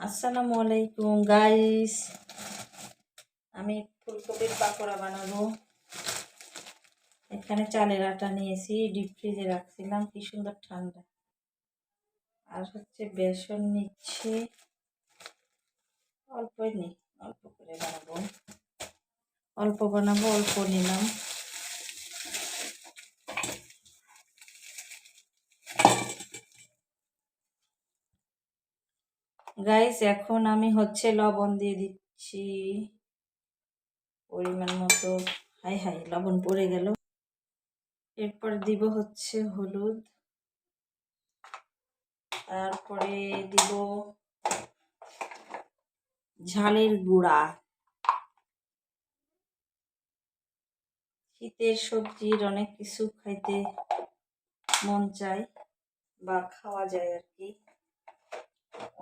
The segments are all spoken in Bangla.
আসসালামু আলাইকুম গাইস আমি ফুলকপির পাকোড়া বানাবো। এখানে চালের আটা নিয়েছি ডিপ ফ্রিজে রাখছিলাম, কি সুন্দর ঠান্ডা। আর হচ্ছে বেসন নিচ্ছে। অল্পই নেই অল্প করে বানাবো। অল্প বানাবো, অল্প নিলাম। গাইস এখন আমি হচ্ছে লবণ দিয়ে দিচ্ছি। পরিমাণ মতো। হাই হাই, লবণ পড়ে গেল। এরপর দিব হচ্ছে হলুদ। তারপরে দিব ঝালের গুঁড়া। শীতের সবজির অনেক কিছু খাইতে মন চায় বা খাওয়া যায় আর কি।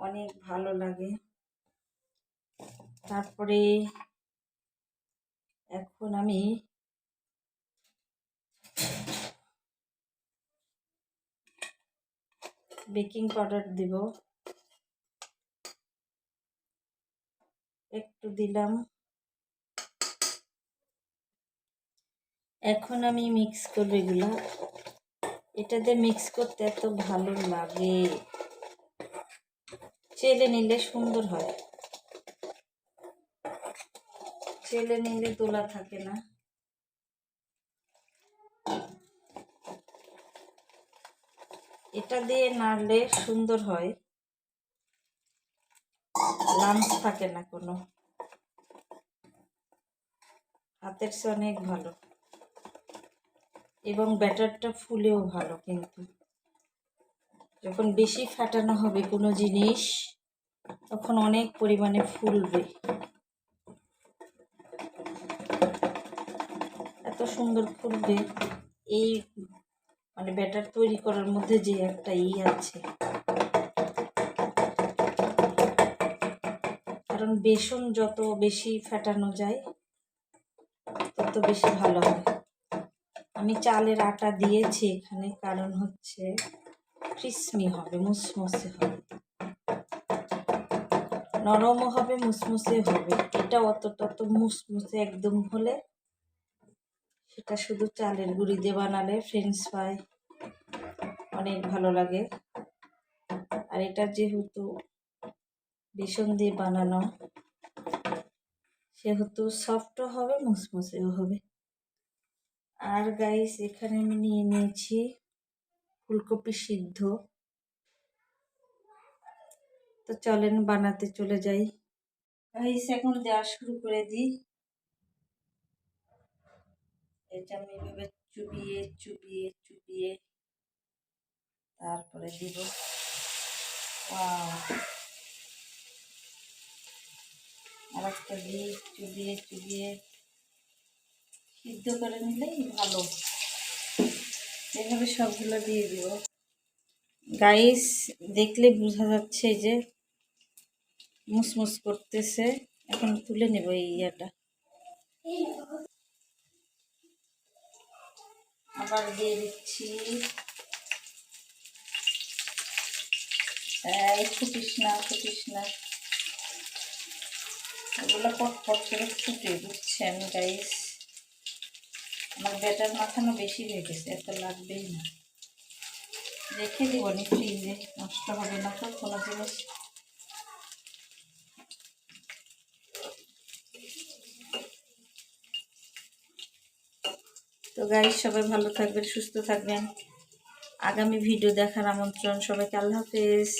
অনেক ভালো লাগে। তারপরে এখন আমি বেকিং পাউডার দিব। একটু দিলাম। এখন আমি মিক্স করব এগুলা। এটাতে মিক্স করতে এত ভালো লাগে। চেলে নিলে সুন্দর হয়। চেলে নিলে তোলা থাকে না। এটা দিয়ে নাড়লে সুন্দর হয়। লাঞ্চ থাকে না কোনো। হাতের চেয়ে অনেক ভালো। এবং ব্যাটারটা ফুলেও ভালো কিন্তু। যখন বেশি ফাটানো হবে কোনো জিনিস, তখন অনেক পরিমাণে ফুলবে। এত সুন্দর ফুলবে, এই মানে ব্যাটার তৈরি করার মধ্যে যে একটা ই আছে। কারণ বেসন যত বেশি ফাটানো যায়, তত বেশি ভালো হয়। আমি চালের আটা দিয়েছি এখানে, কারণ হচ্ছে ক্রিসমি হবে, মুসমুসে হবে। নরমও হবে, মুসমুসে হবে। এটা অত তো মুসমুসে একদম হলে সেটা শুধু চালের গুঁড়ি দিয়ে বানালে ফ্রেঞ্চ ফ্রাই অনেক ভালো লাগে। আর এটা যেহেতু বেসন দিয়ে বানানো, সেহেতু সফটও হবে, মুসমুসেও হবে। আর গাইস এখানে আমি নিয়ে নিয়েছি ফুলকপি সিদ্ধ। তো চলেন বানাতে চলে যাই। গাইস এখন দেওয়া শুরু করে দিই। এটা আমি এভাবে চুবিয়ে চুবিয়ে চুবিয়ে তারপরে দিব। আর একটা দিয়ে চুবিয়ে চুবিয়ে সিদ্ধ করে নিলেই ভালো। এভাবে সবগুলো দিয়ে দিব। গাইস দেখলে বোঝা যাচ্ছে যে মুসমুস করতেছে। এখন তুলে নেব এই ইয়েটা। আবার দিয়ে দিচ্ছি। ফুটিস না ফুটিস না। এগুলো পট পট করে ফুটে, বুঝছেন গাইস আমার ব্যাটার মাখানো বেশি হয়ে গেছে, এত লাগবেই না। রেখে দিব নি ফ্রিজে নষ্ট হবে না তো, কোনো জিনিস। তো গাই সবাই ভালো থাকবেন, সুস্থ থাকবেন। আগামী ভিডিও দেখার আমন্ত্রণ সবাইকে, আল্লাহ হাফেজ।